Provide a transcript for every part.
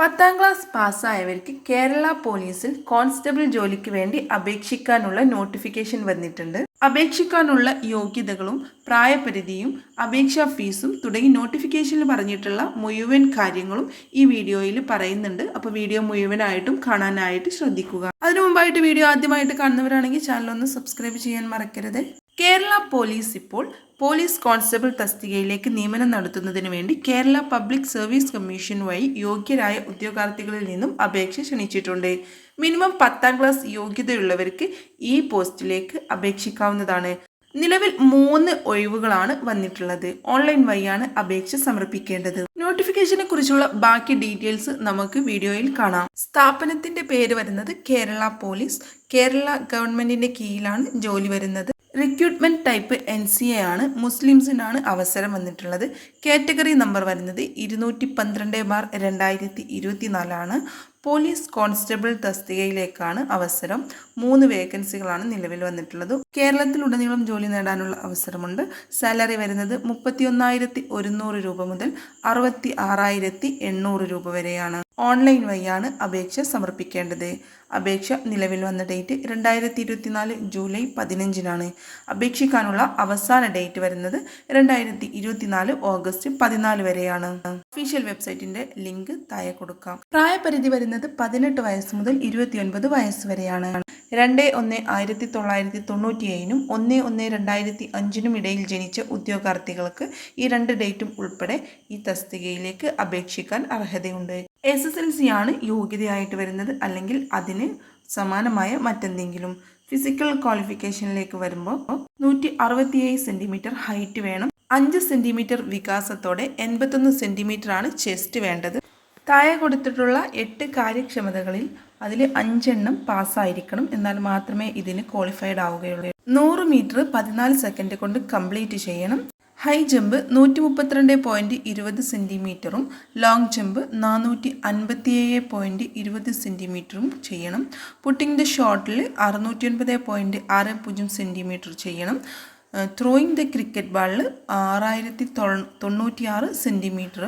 പത്താം ക്ലാസ് പാസ്സായവർക്ക് കേരള പോലീസിൽ കോൺസ്റ്റബിൾ ജോലിക്ക് വേണ്ടി അപേക്ഷിക്കാനുള്ള നോട്ടിഫിക്കേഷൻ വന്നിട്ടുണ്ട്. അപേക്ഷിക്കാനുള്ള യോഗ്യതകളും പ്രായപരിധിയും അപേക്ഷാ ഫീസും തുടങ്ങി നോട്ടിഫിക്കേഷനിൽ പറഞ്ഞിട്ടുള്ള മുഴുവൻ കാര്യങ്ങളും ഈ വീഡിയോയിൽ പറയുന്നുണ്ട്. അപ്പോൾ വീഡിയോ മുഴുവനായിട്ടും കാണാനായിട്ട് ശ്രദ്ധിക്കുക. അതിനു മുമ്പായിട്ട് വീഡിയോ ആദ്യമായിട്ട് കാണുന്നവരാണെങ്കിൽ ചാനൽ ഒന്ന് സബ്സ്ക്രൈബ് ചെയ്യാൻ മറക്കരുത്. കേരള പോലീസ് ഇപ്പോൾ പോലീസ് കോൺസ്റ്റബിൾ തസ്തികയിലേക്ക് നിയമനം നടത്തുന്നതിന് വേണ്ടി കേരള പബ്ലിക് സർവീസ് കമ്മീഷൻ വഴി യോഗ്യരായ ഉദ്യോഗാർത്ഥികളിൽ നിന്നും അപേക്ഷ ക്ഷണിച്ചിട്ടുണ്ട്. മിനിമം പത്താം ക്ലാസ് യോഗ്യതയുള്ളവർക്ക് ഈ പോസ്റ്റിലേക്ക് അപേക്ഷിക്കാവുന്നതാണ്. നിലവിൽ മൂന്ന് ഒഴിവുകളാണ് വന്നിട്ടുള്ളത്. ഓൺലൈൻ വഴിയാണ് അപേക്ഷ സമർപ്പിക്കേണ്ടത്. നോട്ടിഫിക്കേഷനെ കുറിച്ചുള്ള ബാക്കി ഡീറ്റെയിൽസ് നമുക്ക് വീഡിയോയിൽ കാണാം. സ്ഥാപനത്തിന്റെ പേര് വരുന്നത് കേരള പോലീസ്. കേരള ഗവൺമെന്റിന്റെ കീഴിലാണ് ജോലി വരുന്നത്. Recruitment type N C A ആണ്. മുസ്ലിംസിനാണ് അവസരം വന്നിട്ടുള്ളത്. കാറ്റഗറി നമ്പർ വരുന്നത് ഇരുന്നൂറ്റി പന്ത്രണ്ട് ബാർ രണ്ടായിരത്തി ഇരുപത്തി നാലാണ് പോലീസ് കോൺസ്റ്റബിൾ തസ്തികയിലേക്കാണ് അവസരം. മൂന്ന് വേക്കൻസികളാണ് നിലവിൽ വന്നിട്ടുള്ളത്. കേരളത്തിലുടനീളം ജോലി നേടാനുള്ള അവസരമുണ്ട്. സാലറി വരുന്നത് മുപ്പത്തി ഒന്നായിരത്തി ഒരുന്നൂറ് രൂപ മുതൽ അറുപത്തി ആറായിരത്തി എണ്ണൂറ് രൂപ വരെയാണ്. ഓൺലൈൻ വഴിയാണ് അപേക്ഷ സമർപ്പിക്കേണ്ടത്. അപേക്ഷ നിലവിൽ വന്ന ഡേറ്റ് രണ്ടായിരത്തി ഇരുപത്തിനാല് ജൂലൈ പതിനഞ്ചിനാണ്. അപേക്ഷിക്കാനുള്ള അവസാന ഡേറ്റ് വരുന്നത് രണ്ടായിരത്തി ഇരുപത്തിനാല് ഓഗസ്റ്റ് പതിനാല് വരെയാണ്. ഒഫീഷ്യൽ വെബ്സൈറ്റിന്റെ ലിങ്ക് താഴെ കൊടുക്കാം. പ്രായപരിധി വരുന്നത് പതിനെട്ട് വയസ്സ് മുതൽ ഇരുപത്തിയൊൻപത് വയസ്സ് വരെയാണ്. രണ്ട് ഒന്ന് ആയിരത്തി തൊള്ളായിരത്തി തൊണ്ണൂറ്റി ഏഴിനും ഒന്ന് ഒന്ന് രണ്ടായിരത്തി അഞ്ചിനും ഇടയിൽ ജനിച്ച ഉദ്യോഗാർത്ഥികൾക്ക് ഈ രണ്ട് ഡേറ്റും ഉൾപ്പെടെ ഈ തസ്തികയിലേക്ക് അപേക്ഷിക്കാൻ അർഹതയുണ്ട്. എസ് എസ് എൽ സി ആണ് യോഗ്യതയായിട്ട് വരുന്നത് അല്ലെങ്കിൽ അതിന് സമാനമായ മറ്റെന്തെങ്കിലും. ഫിസിക്കൽ ക്വാളിഫിക്കേഷനിലേക്ക് വരുമ്പോൾ നൂറ്റി അറുപത്തിയേഴ് സെന്റിമീറ്റർ ഹൈറ്റ് വേണം. അഞ്ച് സെന്റിമീറ്റർ വികാസത്തോടെ എൺപത്തൊന്ന് സെന്റിമീറ്റർ ആണ് ചെസ്റ്റ് വേണ്ടത്. താഴെ കൊടുത്തിട്ടുള്ള എട്ട് കാര്യക്ഷമതകളിൽ അതിൽ അഞ്ചെണ്ണം പാസ്സായിരിക്കണം. എന്നാൽ മാത്രമേ ഇതിന് ക്വാളിഫൈഡ് ആവുകയുള്ളൂ. നൂറ് മീറ്റർ പതിനാല് സെക്കൻഡ് കൊണ്ട് കംപ്ലീറ്റ് ചെയ്യണം. ഹൈ ജമ്പ് നൂറ്റി മുപ്പത്തിരണ്ട് പോയിന്റ് ഇരുപത് സെന്റിമീറ്ററും ലോങ് ജമ്പ് നാനൂറ്റി അൻപത്തിയേഴ് പോയിന്റ് ഇരുപത് സെന്റിമീറ്ററും ചെയ്യണം. പുട്ടിങ്ങിന്റെ ഷോട്ടിൽ അറുന്നൂറ്റി ഒൻപത് പോയിന്റ് ആറ് പൂജ്യം സെന്റിമീറ്റർ ചെയ്യണം. ത്രോയിങ് ദ ക്രിക്കറ്റ് ബാളിൽ ആറായിരത്തി തൊണ്ണൂറ്റി ആറ് സെന്റിമീറ്റർ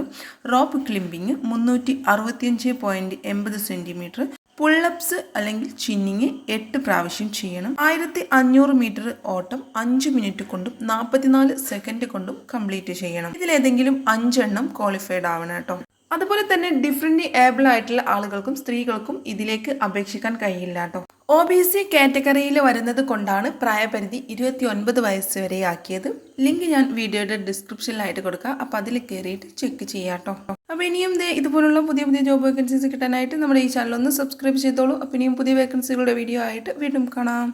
റോപ്പ് ക്ലിമ്പിങ് മുന്നൂറ്റി അറുപത്തിയഞ്ച് പോയിന്റ് എൺപത് സെന്റിമീറ്റർ പുള്ളപ്സ് അല്ലെങ്കിൽ ചിന്നിങ് എട്ട് പ്രാവശ്യം ചെയ്യണം. ആയിരത്തി അഞ്ഞൂറ് മീറ്റർ ഓട്ടം അഞ്ച് മിനിറ്റ് കൊണ്ടും നാൽപ്പത്തിനാല് സെക്കൻഡ് കൊണ്ടും കംപ്ലീറ്റ് ചെയ്യണം. ഇതിലേതെങ്കിലും അഞ്ചെണ്ണം ക്വാളിഫൈഡ് ആവണം കേട്ടോ. അതുപോലെ തന്നെ ഡിഫറെന്റ് ഏബിൾ ആയിട്ടുള്ള ആളുകൾക്കും സ്ത്രീകൾക്കും ഇതിലേക്ക് അപേക്ഷിക്കാൻ കഴിയില്ല കേട്ടോ. ഒ ബി സി കാറ്റഗറിയിൽ വരുന്നത് കൊണ്ടാണ് പ്രായപരിധി ഇരുപത്തി ഒൻപത് വയസ്സ് വരെ ആക്കിയത്. ലിങ്ക് ഞാൻ വീഡിയോയുടെ ഡിസ്ക്രിപ്ഷനിലായിട്ട് കൊടുക്കാം. അപ്പോൾ അതിൽ കയറിയിട്ട് ചെക്ക് ചെയ്യാം കേട്ടോ അപ്പോൾ ഇനിയും ഇതുപോലുള്ള പുതിയ പുതിയ ജോബ് വേക്കൻസീസ് കിട്ടാനായിട്ട് നമ്മുടെ ഈ ചാനൽ ഒന്ന് സബ്സ്ക്രൈബ് ചെയ്തോളൂ. അപ്പോൾ ഇനിയും പുതിയ വേക്കൻസികളുടെ വീഡിയോ ആയിട്ട് വീണ്ടും കാണാം.